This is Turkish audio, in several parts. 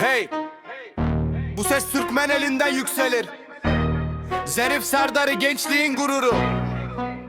Hey! Bu ses Türkmen elinden yükselir. Zerif Serdar'ı gençliğin gururu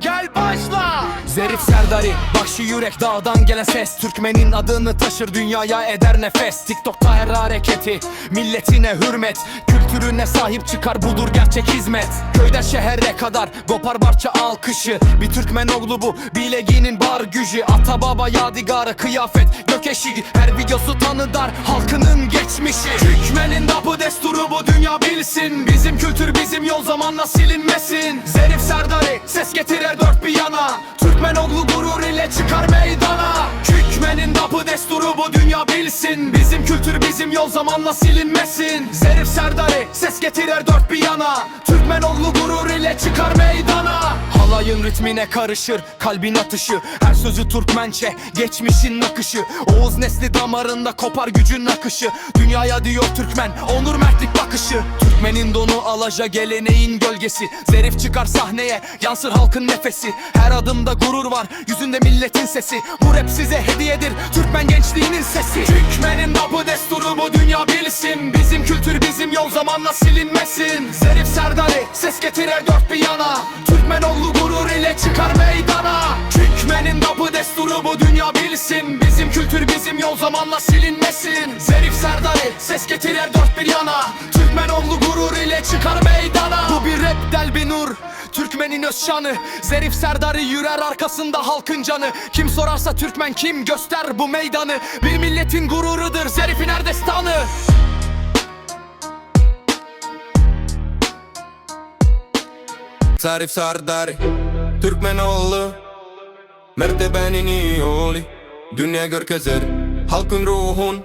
Gel başla. Zerif Serdari şu yürek dağdan gelen ses. Türkmenin adını taşır dünyaya eder nefes. TikTok'ta her hareketi Milletine hürmet. Kültürüne sahip çıkar budur gerçek hizmet. Köyden şehre kadar Kopar parça alkışı. Bir Türkmen oğlu bu Bileğinin bar gücü. Ata baba yadigarı kıyafet Gök eşiği Her videosu tanıdar Halkının geçmişi. Türkmenin da bu desturu bu dünya bilsin. Bizim kültür bizim yol zamanla silinmesin. Zerif Serdari ses getirir dört bir yana. Türkmen oğlu gurur ile çıkar meydana. Türkmenin kapı desturu bu dünya bilsin. Bizim kültür bizim yol zamanla silinmesin. Zerif Serdari ses getirir dört bir yana. Türkmen oğlu gurur ile çıkar meydana. Halayın ritmine karışır kalbin atışı. Her sözü Türkmençe geçmişin nakışı. Oğuz nesli damarında kopar gücün akışı. Dünyaya diyor Türkmen onur mertlik bakışı Türkmenin donu alaca geleneğin gölgesi. Zerif çıkar sahneye yansır halkın nefesi. Her adımda gurur var yüzünde milletin sesi. Bu rap size hediyedir Türkmen gençliğinin sesi. Türkmenin bu desturu bu dünya bilsin. Bizim kültür bizim yol zamanla silinmesin. Zerif Serdari ses getirir dört bir yana. Türkmen oğlu gurur ile çıkar meydana. Türkmenin bu desturu bu dünya bilsin. Bizim kültür bizim yol zamanla silinmesin. Zerif Serdari ses getirir dört bir yana Türkmen oğlu gurur ile çıkar meydana. Bu bir rap del bir nur. Türkmenin öz şanı. Zerif Serdar'ı yürer arkasında halkın canı. Kim sorarsa Türkmen kim göster bu meydanı. Bir milletin gururudur Zerif'in her destanı. Zarif Sardari Türkmen oğlu Mertebenin iyi oğlu Dünya görkezer Halkın ruhun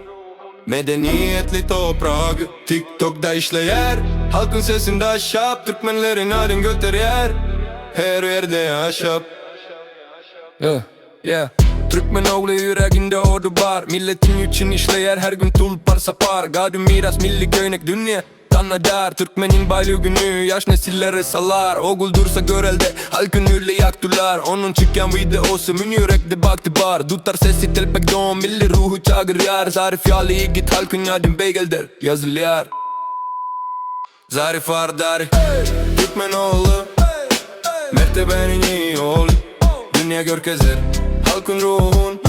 Medeniyetli toprağı TikTok'da işleyer. Halkın sesinde aşap Türkmenlerin adın götürür Her yerde yaşap Yeah, yeah. Türkmen oğlu yüreğinde ordu var. Milletin için işleyer her gün tulpar sapar. Gadı miras milli göynek dünya Tanrıdar Türkmenin baylığı günü. Yaş nesillere salar. Oğul dursa görelde Halkın ürle yaktılar. Onun çıkan videosu Mün yürekte baktı bar. Tutar sesi telpek don Milli ruhu çağır yar. Zarif yalı git halkın yadın beygelder. Yazılıyor Zarif Ardar Türkmen oğlu. Mertebenin iyi oğlu. Dünya görkezer. Halkın ruhun.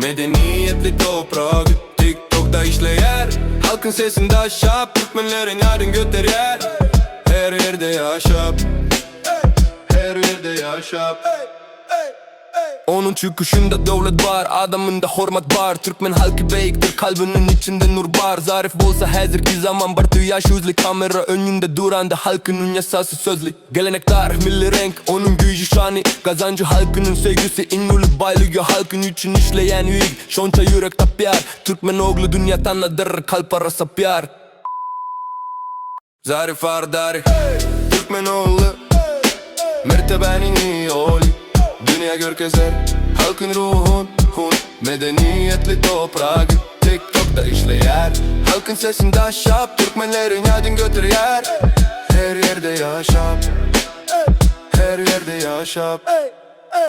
Medeniyetli toprağı TikTok'ta işleyer Halkın sesinde aşap Türkmenlerin adın götürür Her yerde yaşap Her yerde yaşap onun çıkışında devlet var Adamında hormat var. Türkmen halkı beyiktir Kalbinin içinde nur var. Zarif bolsa hazırki zaman Bartı yaş yüzlü kamera önünde duran da Halkının yasası sözlü. Gelenekler milli renk Onun gücü şani. Kazancı halkının sevgisi İnmülü baylığı halkın için işleyen üyük Şonça yürek tapyar Türkmen oğlu dünya tanıdır Kalp arası pyar Zarif Ardari Türkmen oğlu. Mertebenin iyi oğlu Dünya görkezer Halkın ruhun hun. Medeniyetli toprağı TikTok'ta işleyer. Halkın sesinde aşap Türkmenlerin adın götürür Her yerde yaşap Her yerde yaşap